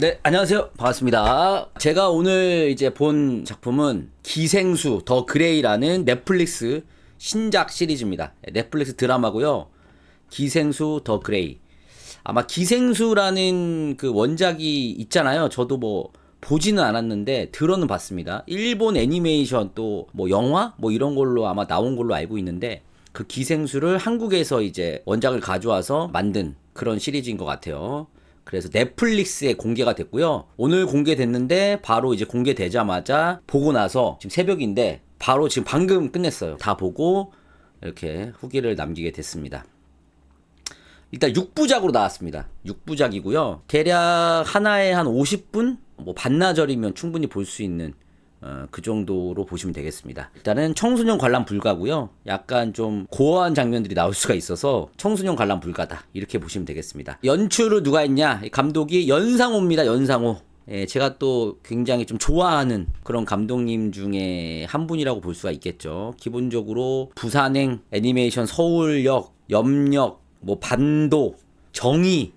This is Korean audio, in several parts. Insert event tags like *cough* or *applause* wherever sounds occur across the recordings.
네, 안녕하세요. 반갑습니다. 제가 오늘 이제 본 작품은 기생수 더 그레이라는 넷플릭스 신작 시리즈입니다. 넷플릭스 드라마고요. 기생수 더 그레이. 아마 기생수라는 그 원작이 있잖아요. 저도 뭐 보지는 않았는데 들어는 봤습니다. 일본 애니메이션 또 뭐 영화 뭐 이런 걸로 아마 나온 걸로 알고 있는데 그 기생수를 한국에서 이제 원작을 가져와서 만든 그런 시리즈인 것 같아요. 그래서 넷플릭스에 공개가 됐고요. 오늘 공개됐는데 바로 이제 공개되자마자 보고 나서 지금 새벽인데 바로 지금 방금 끝냈어요. 다 보고 이렇게 후기를 남기게 됐습니다. 일단 6부작으로 나왔습니다. 6부작이고요. 대략 하나에 한 50분? 뭐 반나절이면 충분히 볼 수 있는 어, 그 정도로 보시면 되겠습니다. 일단은 청소년 관람 불가고요. 약간 좀 고어한 장면들이 나올 수가 있어서 청소년 관람 불가다. 이렇게 보시면 되겠습니다. 연출을 누가 했냐? 감독이 연상호입니다. 연상호. 예, 제가 또 굉장히 좀 좋아하는 그런 감독님 중에 한 분이라고 볼 수가 있겠죠. 기본적으로 부산행, 애니메이션 서울역, 염역, 뭐 반도, 정의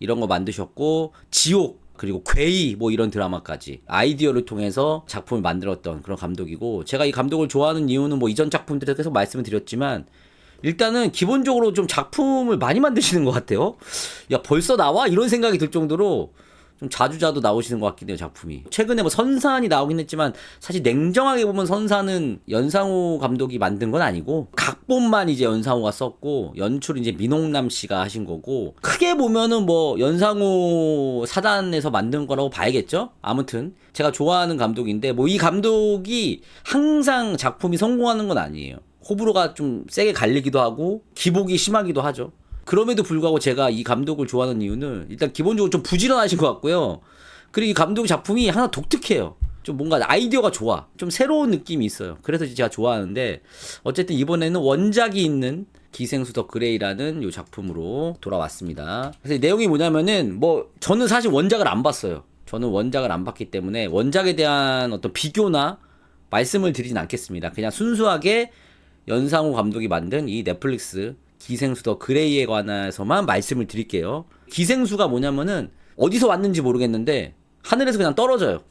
이런 거 만드셨고 지옥 그리고 괴이 뭐 이런 드라마까지 아이디어를 통해서 작품을 만들었던 그런 감독이고 제가 이 감독을 좋아하는 이유는 뭐 이전 작품들에 계속 말씀을 드렸지만 일단은 기본적으로 좀 작품을 많이 만드시는 것 같아요. 야 벌써 나와 이런 생각이 들 정도로 좀 자주자주 나오시는 것 같긴 해요 작품이. 최근에 뭐 선산이 나오긴 했지만 사실 냉정하게 보면 선산은 연상호 감독이 만든 건 아니고 각본만 이제 연상호가 썼고 연출은 이제 민홍남 씨가 하신 거고 크게 보면은 뭐 연상호 사단에서 만든 거라고 봐야겠죠? 아무튼 제가 좋아하는 감독인데 뭐 이 감독이 항상 작품이 성공하는 건 아니에요. 호불호가 좀 세게 갈리기도 하고 기복이 심하기도 하죠 그럼에도 불구하고 제가 이 감독을 좋아하는 이유는 일단 기본적으로 좀 부지런하신 것 같고요. 그리고 이 감독 작품이 하나 독특해요. 좀 뭔가 아이디어가 좋아. 좀 새로운 느낌이 있어요. 그래서 제가 좋아하는데 어쨌든 이번에는 원작이 있는 기생수 더 그레이라는 요 작품으로 돌아왔습니다. 그래서 내용이 뭐냐면은 뭐 저는 사실 원작을 안 봤어요. 저는 원작을 안 봤기 때문에 원작에 대한 어떤 비교나 말씀을 드리진 않겠습니다. 그냥 순수하게 연상호 감독이 만든 이 넷플릭스 기생수 더 그레이에 관해서만 말씀을 드릴게요. 기생수가 뭐냐면은 어디서 왔는지 모르겠는데 하늘에서 그냥 떨어져요.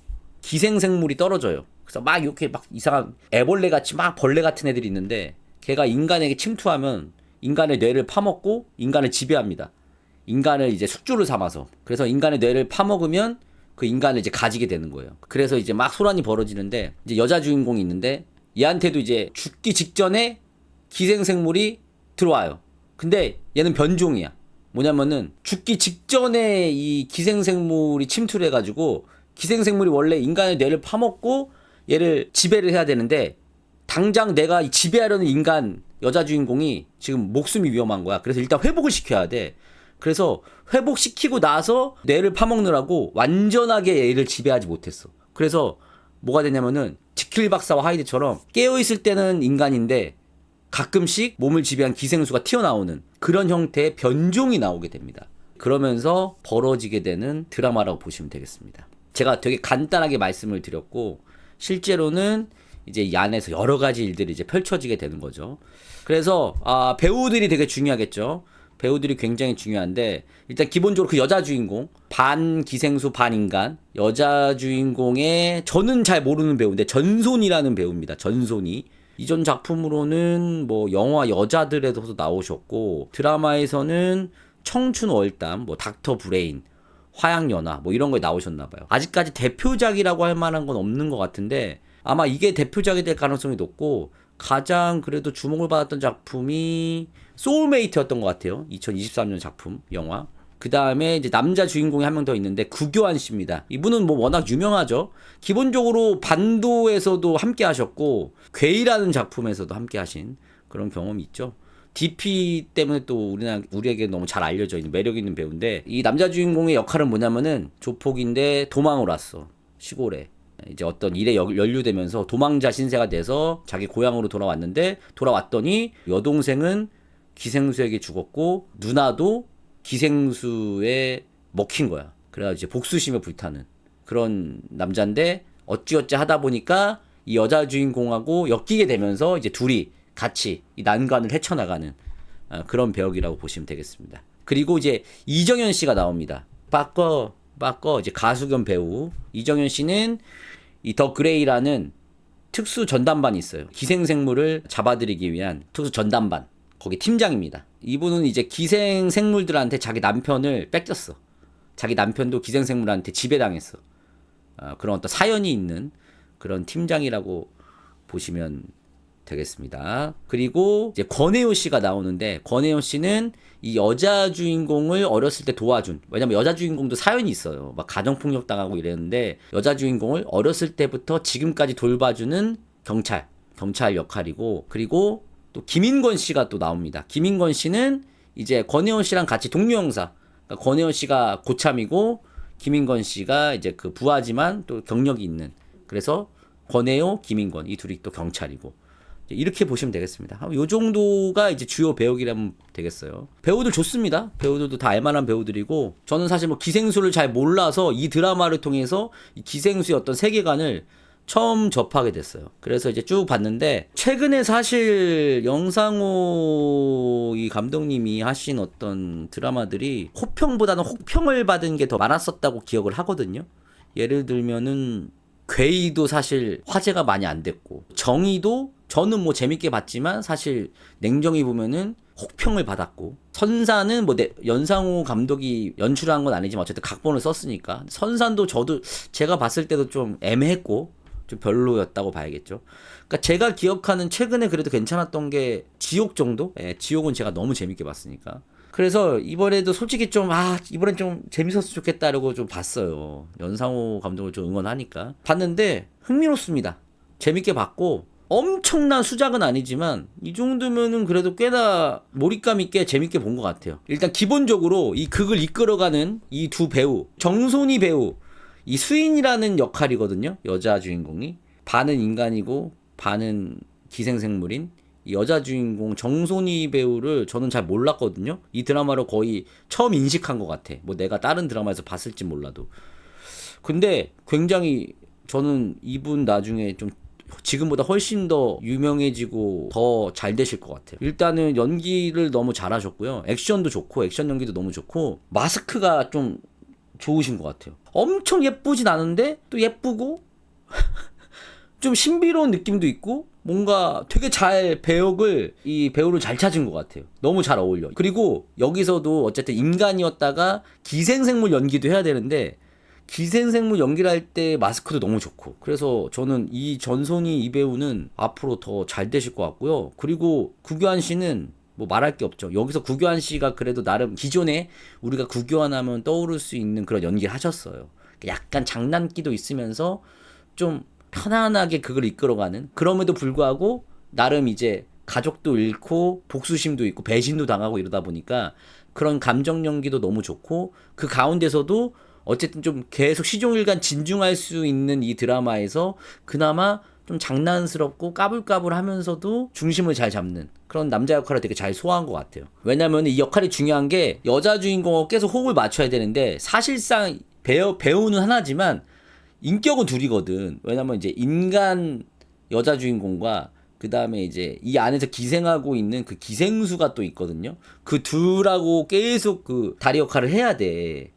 기생생물이 떨어져요. 그래서 막 이렇게 막 이상한 애벌레 같이 막 벌레 같은 애들이 있는데 걔가 인간에게 침투하면 인간의 뇌를 파먹고 인간을 지배합니다. 인간을 이제 숙주를 삼아서 그래서 인간의 뇌를 파먹으면 그 인간을 이제 가지게 되는 거예요. 그래서 이제 막 소란이 벌어지는데 이제 여자 주인공이 있는데 얘한테도 이제 죽기 직전에 기생생물이 들어와요. 근데 얘는 변종이야. 뭐냐면은 죽기 직전에 이 기생생물이 침투를 해가지고 기생생물이 원래 인간의 뇌를 파먹고 얘를 지배를 해야 되는데 당장 내가 지배하려는 인간 여자 주인공이 지금 목숨이 위험한 거야. 그래서 일단 회복을 시켜야 돼. 그래서 회복시키고 나서 뇌를 파먹느라고 완전하게 얘를 지배하지 못했어. 그래서 뭐가 되냐면은 지킬 박사와 하이드처럼 깨어있을 때는 인간인데 가끔씩 몸을 지배한 기생수가 튀어나오는 그런 형태의 변종이 나오게 됩니다. 그러면서 벌어지게 되는 드라마라고 보시면 되겠습니다. 제가 되게 간단하게 말씀을 드렸고 실제로는 이제 이 안에서 여러 가지 일들이 이제 펼쳐지게 되는 거죠. 그래서 아, 배우들이 되게 중요하겠죠. 배우들이 굉장히 중요한데 일단 기본적으로 그 여자 주인공 반 기생수 반 인간 여자 주인공의 저는 잘 모르는 배우인데 전손이라는 배우입니다. 전손이 이전 작품으로는 뭐 영화 여자들에서도 나오셨고 드라마에서는 청춘 월담, 뭐 닥터 브레인, 화양연화 뭐 이런 거에 나오셨나 봐요. 아직까지 대표작이라고 할 만한 건 없는 것 같은데 아마 이게 대표작이 될 가능성이 높고 가장 그래도 주목을 받았던 작품이 소울메이트였던 것 같아요. 2023년 작품 영화. 그 다음에 이제 남자 주인공이 한 명 더 있는데 구교환 씨입니다. 이분은 뭐 워낙 유명하죠. 기본적으로 반도에서도 함께 하셨고 괴이라는 작품에서도 함께 하신 그런 경험이 있죠. DP 때문에 또 우리나 우리에게 너무 잘 알려져 있는 매력 있는 배우인데 이 남자 주인공의 역할은 뭐냐면은 조폭인데 도망을 왔어 시골에 이제 어떤 일에 연루되면서 도망자 신세가 돼서 자기 고향으로 돌아왔는데 돌아왔더니 여동생은 기생수에게 죽었고 누나도 기생수에 먹힌 거야. 그래가지고 이제 복수심에 불타는 그런 남자인데 어찌어찌 하다 보니까 이 여자 주인공하고 엮이게 되면서 이제 둘이 같이 이 난관을 헤쳐나가는 어, 그런 배역이라고 보시면 되겠습니다. 그리고 이제 이정현 씨가 나옵니다. 바꿔 빠꺼 이제 가수 겸 배우 이정현 씨는 이 더 그레이라는 특수 전담반이 있어요. 기생생물을 잡아들이기 위한 특수 전담반. 거기 팀장입니다. 이분은 이제 기생 생물들한테 자기 남편을 뺏겼어. 자기 남편도 기생 생물한테 지배당했어. 아, 그런 어떤 사연이 있는 그런 팀장이라고 보시면 되겠습니다. 그리고 이제 권혜요 씨가 나오는데 권혜요 씨는 이 여자 주인공을 어렸을 때 도와준 왜냐면 여자 주인공도 사연이 있어요. 막 가정 폭력 당하고 이랬는데 여자 주인공을 어렸을 때부터 지금까지 돌봐주는 경찰 경찰 역할이고 그리고 또 김인권 씨가 또 나옵니다. 김인권 씨는 이제 권혜원 씨랑 같이 동료 형사. 그러니까 권혜원 씨가 고참이고 김인권 씨가 이제 그 부하지만 또 경력이 있는. 그래서 권혜요, 김인권 이 둘이 또 경찰이고. 이렇게 보시면 되겠습니다. 아, 요 정도가 이제 주요 배우기라면 되겠어요. 배우들 좋습니다. 배우들도 다 알만한 배우들이고 저는 사실 뭐 기생수를 잘 몰라서 이 드라마를 통해서 이 기생수의 어떤 세계관을 처음 접하게 됐어요. 그래서 이제 쭉 봤는데 최근에 사실 영상호 이 감독님이 하신 어떤 드라마들이 호평보다는 혹평을 받은 게 더 많았었다고 기억을 하거든요. 예를 들면은 괴이도 사실 화제가 많이 안 됐고 정의도 저는 뭐 재밌게 봤지만 사실 냉정히 보면은 혹평을 받았고 선사는 뭐 내, 연상호 감독이 연출한 건 아니지만 어쨌든 각본을 썼으니까 선산도 저도 제가 봤을 때도 좀 애매했고 좀 별로였다고 봐야겠죠. 그러니까 제가 기억하는 최근에 그래도 괜찮았던 게 지옥 정도? 예, 지옥은 제가 너무 재밌게 봤으니까. 그래서 이번에도 솔직히 좀, 아, 이번엔 좀 재밌었으면 좋겠다라고 좀 봤어요. 연상호 감독을 좀 응원하니까. 봤는데 흥미롭습니다. 재밌게 봤고, 엄청난 수작은 아니지만, 이 정도면은 그래도 꽤나 몰입감 있게 재밌게 본 것 같아요. 일단 기본적으로 이 극을 이끌어가는 이 두 배우, 정손이 배우, 이 수인이라는 역할이거든요. 여자 주인공이. 반은 인간이고, 반은 기생생물인 이 여자 주인공 정손이 배우를 저는 잘 몰랐거든요. 이 드라마로 거의 처음 인식한 것 같아. 뭐 내가 다른 드라마에서 봤을지 몰라도. 근데 굉장히 저는 이분 나중에 좀 지금보다 훨씬 더 유명해지고 더 잘 되실 것 같아요. 일단은 연기를 너무 잘하셨고요. 액션도 좋고, 액션 연기도 너무 좋고, 마스크가 좀 좋으신 것 같아요. 엄청 예쁘진 않은데, 또 예쁘고, *laughs* 좀 신비로운 느낌도 있고 뭔가 되게 잘 배역을 이 배우를 잘 찾은 것 같아요. 너무 잘 어울려. 그리고 여기서도 어쨌든 인간이었다가 기생생물 연기도 해야 되는데 기생생물 연기를 할 때 마스크도 너무 좋고 그래서 저는 이 전손이 이 배우는 앞으로 더 잘 되실 것 같고요. 그리고 구교한 씨는 뭐 말할 게 없죠. 여기서 구교한 씨가 그래도 나름 기존에 우리가 구교한 하면 떠오를 수 있는 그런 연기를 하셨어요. 약간 장난기도 있으면서 좀 편안하게 그걸 이끌어가는 그럼에도 불구하고 나름 이제 가족도 잃고 복수심도 있고 배신도 당하고 이러다 보니까 그런 감정 연기도 너무 좋고 그 가운데서도 어쨌든 좀 계속 시종일관 진중할 수 있는 이 드라마에서 그나마 좀 장난스럽고 까불까불하면서도 중심을 잘 잡는 그런 남자 역할을 되게 잘 소화한 것 같아요. 왜냐면 이 역할이 중요한 게 여자 주인공하고 계속 호흡을 맞춰야 되는데 사실상 배우, 배우는 하나지만 인격은 둘이거든. 왜냐면 이제 인간 여자 주인공과 그 다음에 이제 이 안에서 기생하고 있는 그 기생수가 또 있거든요. 그 둘하고 계속 그 다리 역할을 해야 돼.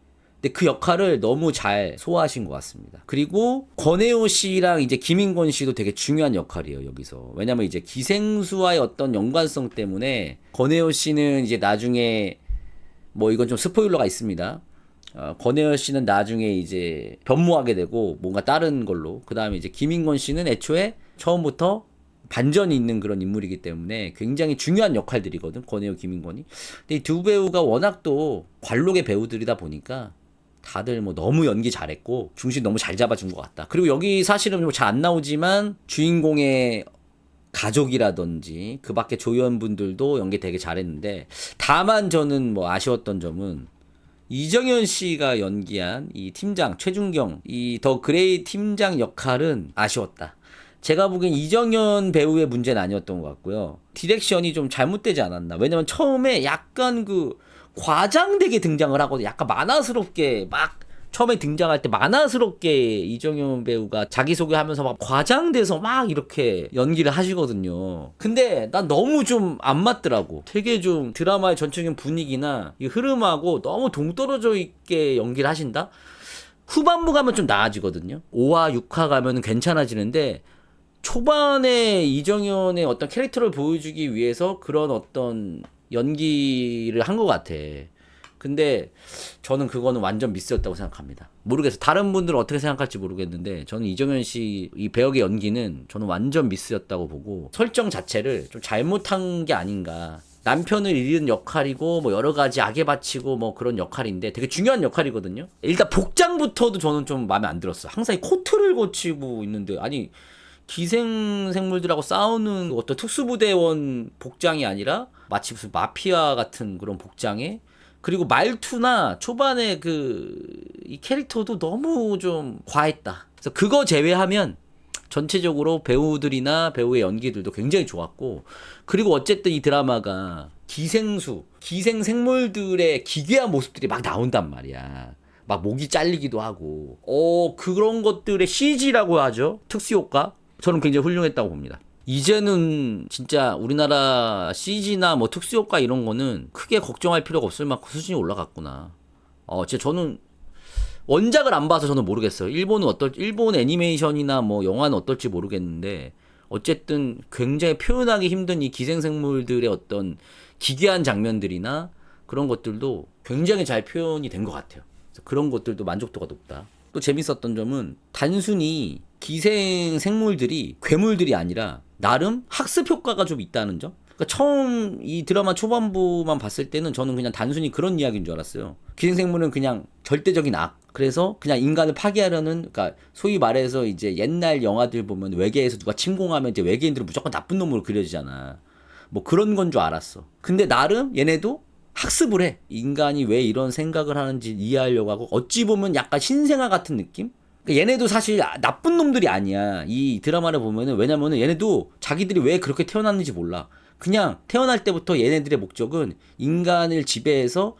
근데 그 역할을 너무 잘 소화하신 것 같습니다. 그리고 권혜호 씨랑 이제 김인권 씨도 되게 중요한 역할이에요, 여기서. 왜냐면 이제 기생수와의 어떤 연관성 때문에 권혜호 씨는 이제 나중에 뭐 이건 좀 스포일러가 있습니다. 어, 권혜연 씨는 나중에 이제 변모하게 되고 뭔가 다른 걸로 그 다음에 이제 김인권 씨는 애초에 처음부터 반전이 있는 그런 인물이기 때문에 굉장히 중요한 역할들이거든 권혜연 김인권이 근데 이 두 배우가 워낙 또 관록의 배우들이다 보니까 다들 뭐 너무 연기 잘했고 중심 너무 잘 잡아준 것 같다 그리고 여기 사실은 뭐 잘 안 나오지만 주인공의 가족이라든지 그 밖에 조연분들도 연기 되게 잘했는데 다만 저는 뭐 아쉬웠던 점은 이정현 씨가 연기한 이 팀장 최준경 이 더 그레이 팀장 역할은 아쉬웠다. 제가 보기엔 이정현 배우의 문제는 아니었던 것 같고요. 디렉션이 좀 잘못되지 않았나. 왜냐면 처음에 약간 그 과장되게 등장을 하거든요. 약간 만화스럽게 막 처음에 등장할 때 만화스럽게 이정현 배우가 자기소개하면서 막 과장돼서 막 이렇게 연기를 하시거든요. 근데 난 너무 좀 안 맞더라고. 되게 좀 드라마의 전체적인 분위기나 이 흐름하고 너무 동떨어져 있게 연기를 하신다? 후반부 가면 좀 나아지거든요. 5화, 6화 가면은 괜찮아지는데 초반에 이정현의 어떤 캐릭터를 보여주기 위해서 그런 어떤 연기를 한 것 같아. 근데 저는 그거는 완전 미스였다고 생각합니다. 모르겠어요. 다른 분들은 어떻게 생각할지 모르겠는데 저는 이정현 씨 이 배역의 연기는 저는 완전 미스였다고 보고 설정 자체를 좀 잘못한 게 아닌가. 남편을 잃은 역할이고 뭐 여러 가지 악에 바치고 뭐 그런 역할인데 되게 중요한 역할이거든요. 일단 복장부터도 저는 좀 마음에 안 들었어. 항상 이 코트를 거치고 있는데 아니 기생 생물들하고 싸우는 어떤 특수부대원 복장이 아니라 마치 무슨 마피아 같은 그런 복장에 그리고 말투나 초반에 그 이 캐릭터도 너무 좀 과했다. 그래서 그거 제외하면 전체적으로 배우들이나 배우의 연기들도 굉장히 좋았고 그리고 어쨌든 이 드라마가 기생수, 기생 생물들의 기괴한 모습들이 막 나온단 말이야. 막 목이 잘리기도 하고 어 그런 것들의 CG라고 하죠. 특수 효과. 저는 굉장히 훌륭했다고 봅니다. 이제는 진짜 우리나라 CG나 뭐 특수효과 이런 거는 크게 걱정할 필요가 없을 만큼 수준이 올라갔구나. 어, 진짜 저는 원작을 안 봐서 저는 모르겠어요. 일본은 어떨 일본 애니메이션이나 뭐 영화는 어떨지 모르겠는데 어쨌든 굉장히 표현하기 힘든 이 기생생물들의 어떤 기괴한 장면들이나 그런 것들도 굉장히 잘 표현이 된 것 같아요. 그런 것들도 만족도가 높다. 또 재밌었던 점은 단순히 기생 생물들이 괴물들이 아니라 나름 학습 효과가 좀 있다는 점. 그러니까 처음 이 드라마 초반부만 봤을 때는 저는 그냥 단순히 그런 이야기인 줄 알았어요. 기생생물은 그냥 절대적인 악. 그래서 그냥 인간을 파괴하려는, 그러니까 소위 말해서 이제 옛날 영화들 보면 외계에서 누가 침공하면 이제 외계인들은 무조건 나쁜 놈으로 그려지잖아. 뭐 그런 건 줄 알았어. 근데 나름 얘네도 학습을 해. 인간이 왜 이런 생각을 하는지 이해하려고 하고 어찌 보면 약간 신생아 같은 느낌? 그러니까 얘네도 사실 아- 나쁜 놈들이 아니야. 이 드라마를 보면은 왜냐면은 얘네도 자기들이 왜 그렇게 태어났는지 몰라. 그냥 태어날 때부터 얘네들의 목적은 인간을 지배해서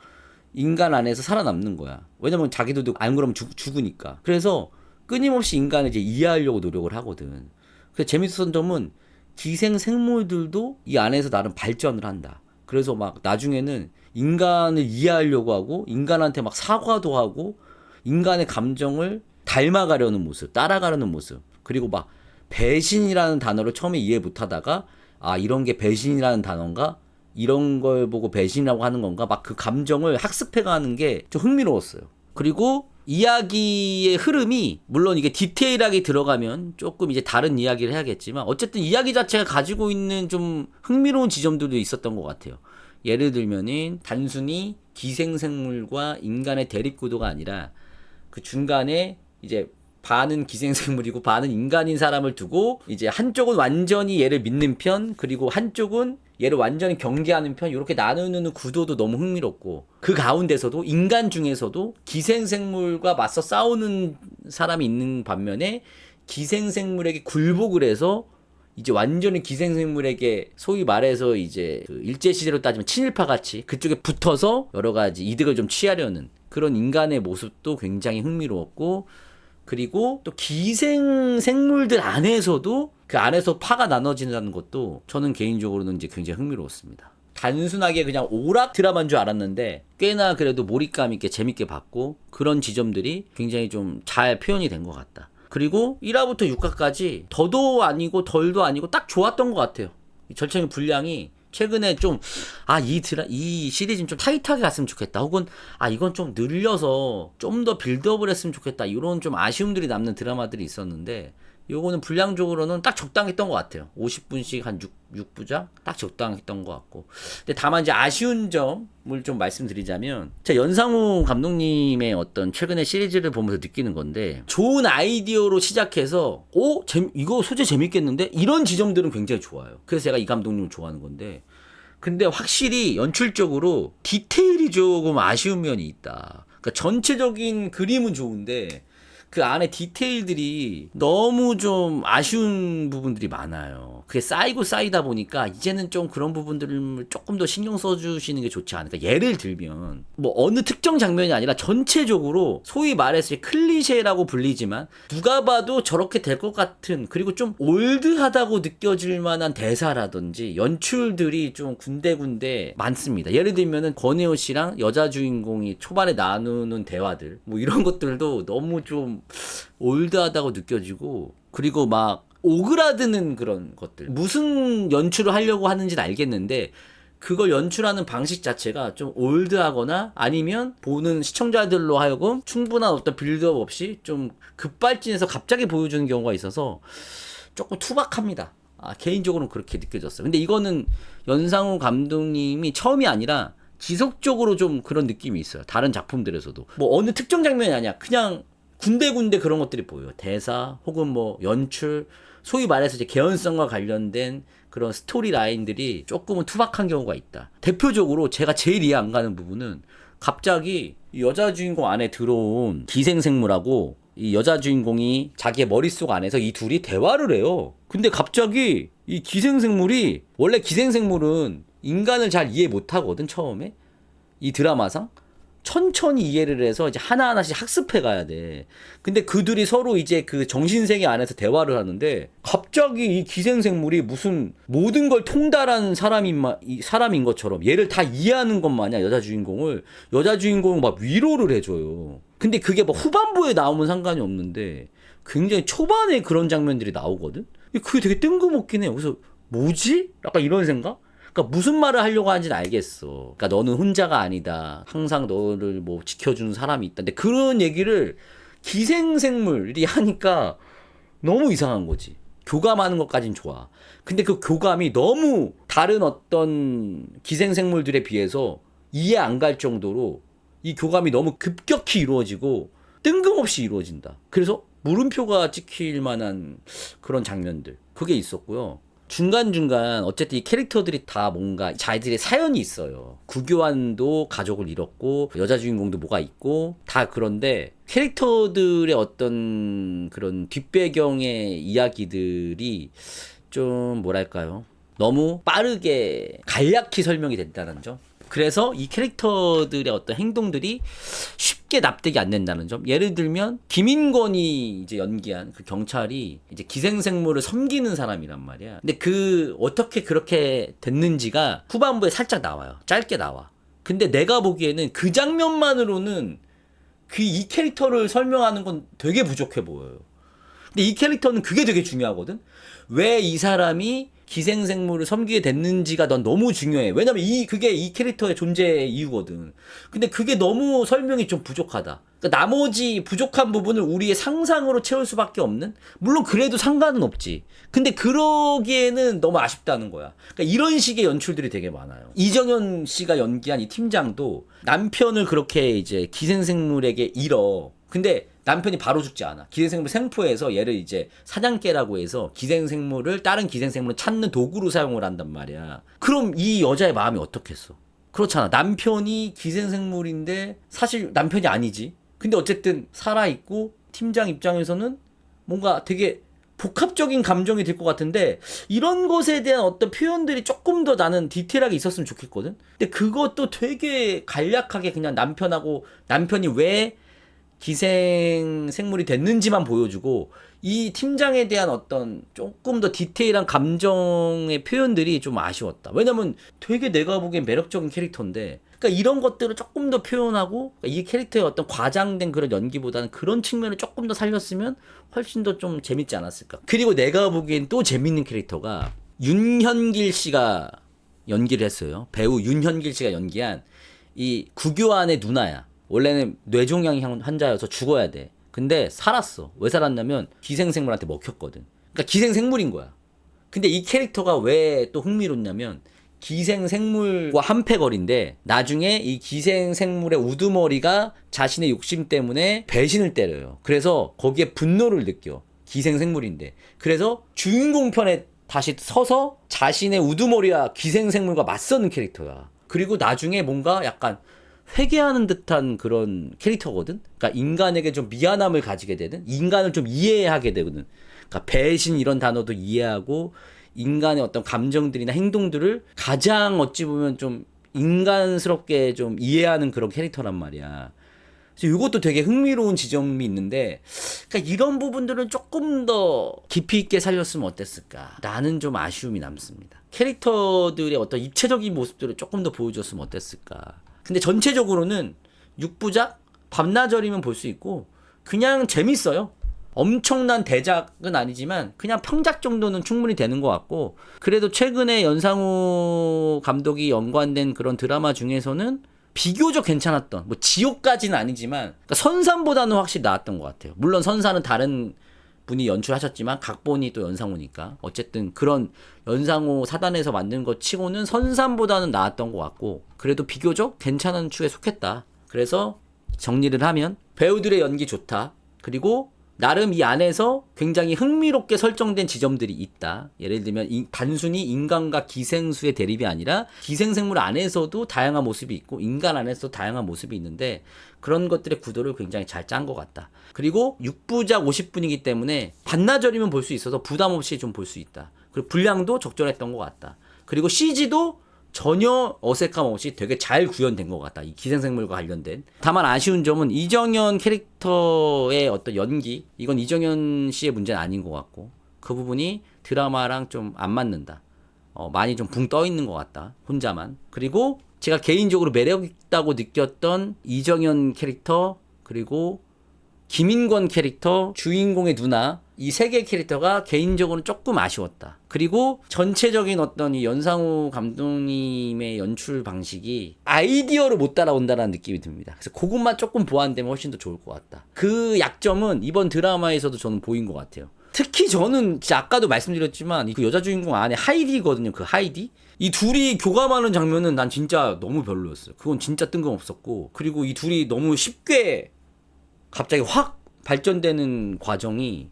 인간 안에서 살아남는 거야. 왜냐면 자기들도 안 그러면 죽, 죽으니까. 그래서 끊임없이 인간을 이제 이해하려고 노력을 하거든. 그래서 재밌었던 점은 기생 생물들도 이 안에서 나름 발전을 한다. 그래서 막 나중에는 인간을 이해하려고 하고 인간한테 막 사과도 하고 인간의 감정을 닮아가려는 모습, 따라가려는 모습. 그리고 막 배신이라는 단어를 처음에 이해 못 하다가 아, 이런 게 배신이라는 단어인가? 이런 걸 보고 배신이라고 하는 건가? 막 그 감정을 학습해 가는 게 좀 흥미로웠어요. 그리고 이야기의 흐름이 물론 이게 디테일하게 들어가면 조금 이제 다른 이야기를 해야겠지만 어쨌든 이야기 자체가 가지고 있는 좀 흥미로운 지점들도 있었던 것 같아요. 예를 들면은 단순히 기생생물과 인간의 대립구도가 아니라 그 중간에 이제 반은 기생생물이고 반은 인간인 사람을 두고 이제 한쪽은 완전히 얘를 믿는 편 그리고 한쪽은 얘를 완전히 경계하는 편 이렇게 나누는 구도도 너무 흥미롭고 그 가운데서도 인간 중에서도 기생생물과 맞서 싸우는 사람이 있는 반면에 기생생물에게 굴복을 해서 이제 완전히 기생생물에게 소위 말해서 이제 그 일제 시대로 따지면 친일파 같이 그쪽에 붙어서 여러 가지 이득을 좀 취하려는 그런 인간의 모습도 굉장히 흥미로웠고 그리고 또 기생 생물들 안에서도 그 안에서 파가 나눠진다는 것도 저는 개인적으로는 이제 굉장히 흥미로웠습니다. 단순하게 그냥 오락 드라마인 줄 알았는데 꽤나 그래도 몰입감 있게 재밌게 봤고 그런 지점들이 굉장히 좀 잘 표현이 된 것 같다. 그리고 1화부터 6화까지 더도 아니고 덜도 아니고 딱 좋았던 것 같아요. 이 절차의 분량이 최근에 좀, 아, 이 드라, 이 시리즈는 좀 타이트하게 갔으면 좋겠다. 혹은, 아, 이건 좀 늘려서 좀 더 빌드업을 했으면 좋겠다. 이런 좀 아쉬움들이 남는 드라마들이 있었는데, 요거는 분량적으로는 딱 적당했던 것 같아요. 50분씩 한 6, 6부작? 딱 적당했던 것 같고. 근데 다만 이제 아쉬운 점을 좀 말씀드리자면, 제가 연상호 감독님의 어떤 최근의 시리즈를 보면서 느끼는 건데, 좋은 아이디어로 시작해서, 오, 재, 이거 소재 재밌겠는데? 이런 지점들은 굉장히 좋아요. 그래서 제가 이 감독님을 좋아하는 건데, 근데 확실히 연출적으로 디테일이 조금 아쉬운 면이 있다. 그러니까 전체적인 그림은 좋은데 그 안에 디테일들이 너무 좀 아쉬운 부분들이 많아요. 그게 쌓이고 쌓이다 보니까 이제는 좀 그런 부분들을 조금 더 신경 써주시는 게 좋지 않을까. 예를 들면 뭐 어느 특정 장면이 아니라 전체적으로 소위 말해서 클리셰라고 불리지만 누가 봐도 저렇게 될 것 같은 그리고 좀 올드하다고 느껴질 만한 대사라든지 연출들이 좀 군데군데 많습니다. 예를 들면은 권혜호 씨랑 여자 주인공이 초반에 나누는 대화들 뭐 이런 것들도 너무 좀 올드하다고 느껴지고 그리고 막 오그라드는 그런 것들 무슨 연출을 하려고 하는지는 알겠는데 그걸 연출하는 방식 자체가 좀 올드하거나 아니면 보는 시청자들로 하여금 충분한 어떤 빌드업 없이 좀 급발진해서 갑자기 보여주는 경우가 있어서 조금 투박합니다. 아, 개인적으로는 그렇게 느껴졌어요. 근데 이거는 연상호 감독님이 처음이 아니라 지속적으로 좀 그런 느낌이 있어요. 다른 작품들에서도. 뭐 어느 특정 장면이 아니야. 그냥 군데군데 그런 것들이 보여요. 대사 혹은 뭐 연출, 소위 말해서 이제 개연성과 관련된 그런 스토리 라인들이 조금은 투박한 경우가 있다. 대표적으로 제가 제일 이해 안 가는 부분은 갑자기 이 여자 주인공 안에 들어온 기생생물하고 이 여자 주인공이 자기의 머릿속 안에서 이 둘이 대화를 해요. 근데 갑자기 이 기생생물이 원래 기생생물은 인간을 잘 이해 못 하거든 처음에 이 드라마상 천천히 이해를 해서 이제 하나하나씩 학습해 가야 돼. 근데 그들이 서로 이제 그 정신세계 안에서 대화를 하는데 갑자기 이 기생생물이 무슨 모든 걸 통달하는 사람인 사람인 것처럼 얘를 다 이해하는 것 마냥 여자 주인공을 여자 주인공을 막 위로를 해줘요. 근데 그게 뭐 후반부에 나오면 상관이 없는데 굉장히 초반에 그런 장면들이 나오거든. 그게 되게 뜬금없긴 해. 그래서 뭐지? 약간 이런 생각? 그러니까 무슨 말을 하려고 하는지는 알겠어. 그러니까 너는 혼자가 아니다. 항상 너를 뭐 지켜주는 사람이 있다. 근데 그런 얘기를 기생생물이 하니까 너무 이상한 거지. 교감하는 것까진 좋아. 근데 그 교감이 너무 다른 어떤 기생생물들에 비해서 이해 안 갈 정도로 이 교감이 너무 급격히 이루어지고 뜬금없이 이루어진다. 그래서 물음표가 찍힐 만한 그런 장면들. 그게 있었고요. 중간중간 어쨌든 이 캐릭터들이 다 뭔가 자기들의 사연이 있어요. 구교환도 가족을 잃었고 여자 주인공도 뭐가 있고 다 그런데 캐릭터들의 어떤 그런 뒷배경의 이야기들이 좀 뭐랄까요? 너무 빠르게 간략히 설명이 된다는 점. 그래서 이 캐릭터들의 어떤 행동들이 쉽게 납득이 안 된다는 점. 예를 들면 김인권이 이제 연기한 그 경찰이 이제 기생생물을 섬기는 사람이란 말이야. 근데 그 어떻게 그렇게 됐는지가 후반부에 살짝 나와요. 짧게 나와. 근데 내가 보기에는 그 장면만으로는 그 이 캐릭터를 설명하는 건 되게 부족해 보여요. 근데 이 캐릭터는 그게 되게 중요하거든. 왜 이 사람이 기생생물을 섬기게 됐는지가 넌 너무 중요해. 왜냐면 이 그게 이 캐릭터의 존재의 이유거든. 근데 그게 너무 설명이 좀 부족하다. 그러니까 나머지 부족한 부분을 우리의 상상으로 채울 수밖에 없는. 물론 그래도 상관은 없지. 근데 그러기에는 너무 아쉽다는 거야. 그러니까 이런 식의 연출들이 되게 많아요. 이정현 씨가 연기한 이 팀장도 남편을 그렇게 이제 기생생물에게 잃어. 근데 남편이 바로 죽지 않아. 기생생물 생포해서 얘를 이제 사냥개라고 해서 기생생물을 다른 기생생물을 찾는 도구로 사용을 한단 말이야. 그럼 이 여자의 마음이 어떻겠어? 그렇잖아. 남편이 기생생물인데 사실 남편이 아니지. 근데 어쨌든 살아있고 팀장 입장에서는 뭔가 되게 복합적인 감정이 들것 같은데 이런 것에 대한 어떤 표현들이 조금 더 나는 디테일하게 있었으면 좋겠거든. 근데 그것도 되게 간략하게 그냥 남편하고 남편이 왜 기생 생물이 됐는지만 보여주고 이 팀장에 대한 어떤 조금 더 디테일한 감정의 표현들이 좀 아쉬웠다. 왜냐면 되게 내가 보기엔 매력적인 캐릭터인데 그러니까 이런 것들을 조금 더 표현하고 그러니까 이 캐릭터의 어떤 과장된 그런 연기보다는 그런 측면을 조금 더 살렸으면 훨씬 더 좀 재밌지 않았을까. 그리고 내가 보기엔 또 재밌는 캐릭터가 윤현길 씨가 연기를 했어요. 배우 윤현길 씨가 연기한 이 구교환의 누나야. 원래는 뇌종양 환자여서 죽어야 돼. 근데 살았어. 왜 살았냐면 기생생물한테 먹혔거든. 그러니까 기생생물인 거야. 근데 이 캐릭터가 왜 또 흥미롭냐면 기생생물과 한패거리인데 나중에 이 기생생물의 우두머리가 자신의 욕심 때문에 배신을 때려요. 그래서 거기에 분노를 느껴. 기생생물인데. 그래서 주인공 편에 다시 서서 자신의 우두머리와 기생생물과 맞서는 캐릭터야. 그리고 나중에 뭔가 약간 회개하는 듯한 그런 캐릭터거든. 그러니까 인간에게 좀 미안함을 가지게 되는 인간을 좀 이해하게 되거든. 그러니까 배신 이런 단어도 이해하고 인간의 어떤 감정들이나 행동들을 가장 어찌 보면 좀 인간스럽게 좀 이해하는 그런 캐릭터란 말이야. 그래서 이것도 되게 흥미로운 지점이 있는데, 그러니까 이런 부분들은 조금 더 깊이 있게 살렸으면 어땠을까? 나는 좀 아쉬움이 남습니다. 캐릭터들의 어떤 입체적인 모습들을 조금 더 보여줬으면 어땠을까? 근데 전체적으로는 6부작 밤나절이면 볼 수 있고, 그냥 재밌어요. 엄청난 대작은 아니지만 그냥 평작 정도는 충분히 되는 것 같고 그래도 최근에 연상호 감독이 연관된 그런 드라마 중에서는 비교적 괜찮았던 뭐 지옥까지는 아니지만 그러니까 선산보다는 확실히 나았던 것 같아요. 물론 선산은 다른 분이 연출하셨지만 각본이 또 연상호니까 어쨌든 그런 연상호 사단에서 만든 것 치고는 선산보다는 나았던 것 같고 그래도 비교적 괜찮은 축에 속했다. 그래서 정리를 하면 배우들의 연기 좋다. 그리고 나름 이 안에서 굉장히 흥미롭게 설정된 지점들이 있다. 예를 들면 이- 단순히 인간과 기생수의 대립이 아니라 기생생물 안에서도 다양한 모습이 있고 인간 안에서도 다양한 모습이 있는데 그런 것들의 구도를 굉장히 잘 짠 것 같다. 그리고 6부작 50분이기 때문에 반나절이면 볼 수 있어서 부담 없이 좀 볼 수 있다. 그리고 분량도 적절했던 것 같다. 그리고 CG도 전혀 어색함 없이 되게 잘 구현된 것 같다. 이 기생생물과 관련된. 다만 아쉬운 점은 이정현 캐릭터의 어떤 연기, 이건 이정현 씨의 문제는 아닌 것 같고, 그 부분이 드라마랑 좀 안 맞는다. 어, 많이 좀 붕 떠 있는 것 같다. 혼자만. 그리고 제가 개인적으로 매력있다고 느꼈던 이정현 캐릭터, 그리고 김인권 캐릭터, 주인공의 누나, 이 세 개의 캐릭터가 개인적으로 조금 아쉬웠다. 그리고 전체적인 어떤 이 연상호 감독님의 연출 방식이 아이디어를 못 따라온다는 느낌이 듭니다. 그래서 그것만 조금 보완되면 훨씬 더 좋을 것 같다. 그 약점은 이번 드라마에서도 저는 보인 것 같아요. 특히 저는 진짜 아까도 말씀드렸지만 그 여자 주인공 안에 하이디거든요. 그 하이디. 이 둘이 교감하는 장면은 난 진짜 너무 별로였어요. 그건 진짜 뜬금없었고 그리고 이 둘이 너무 쉽게 갑자기 확 발전되는 과정이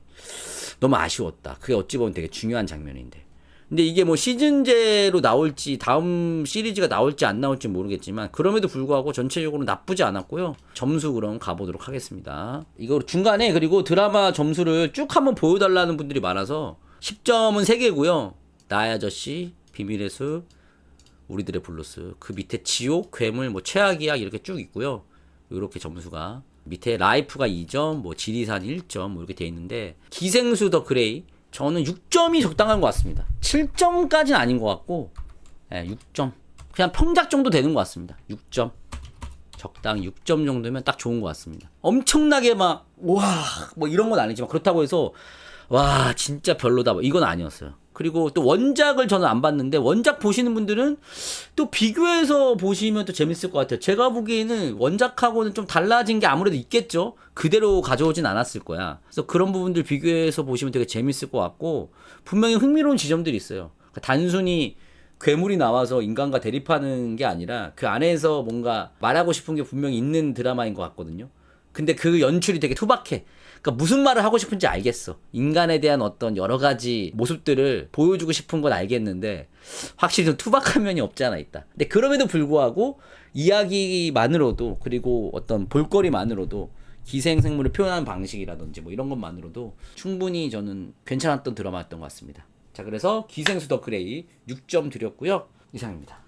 너무 아쉬웠다. 그게 어찌 보면 되게 중요한 장면인데. 근데 이게 뭐 시즌제로 나올지 다음 시리즈가 나올지 안 나올지 모르겠지만 그럼에도 불구하고 전체적으로 나쁘지 않았고요. 점수 그럼 가보도록 하겠습니다. 이거 중간에 그리고 드라마 점수를 쭉 한번 보여달라는 분들이 많아서 10점은 3개고요. 나의 아저씨, 비밀의 숲, 우리들의 블루스 그 밑에 지옥, 괴물, 뭐 최악이야 이렇게 쭉 있고요. 이렇게 점수가 밑에 라이프가 2점, 뭐 지리산 1점 뭐 이렇게 돼 있는데 기생수 더 그레이 저는 6점이 적당한 것 같습니다. 7점까지는 아닌 것 같고 예, 6점 그냥 평작 정도 되는 것 같습니다. 6점 적당히 6점 정도면 딱 좋은 것 같습니다. 엄청나게 막 와 뭐 이런 건 아니지만 그렇다고 해서 와 진짜 별로다 뭐 이건 아니었어요. 그리고 또 원작을 저는 안 봤는데 원작 보시는 분들은 또 비교해서 보시면 또 재밌을 것 같아요. 제가 보기에는 원작하고는 좀 달라진 게 아무래도 있겠죠. 그대로 가져오진 않았을 거야. 그래서 그런 부분들 비교해서 보시면 되게 재밌을 것 같고 분명히 흥미로운 지점들이 있어요. 그러니까 단순히 괴물이 나와서 인간과 대립하는 게 아니라 그 안에서 뭔가 말하고 싶은 게 분명히 있는 드라마인 것 같거든요. 근데 그 연출이 되게 투박해. 그러니까 무슨 말을 하고 싶은지 알겠어. 인간에 대한 어떤 여러 가지 모습들을 보여주고 싶은 건 알겠는데 확실히 좀 투박한 면이 없지 않아 있다. 근데 그럼에도 불구하고 이야기만으로도 그리고 어떤 볼거리만으로도 기생생물을 표현하는 방식이라든지 뭐 이런 것만으로도 충분히 저는 괜찮았던 드라마였던 것 같습니다. 자, 그래서 기생수 더 그레이 6점 드렸고요. 이상입니다.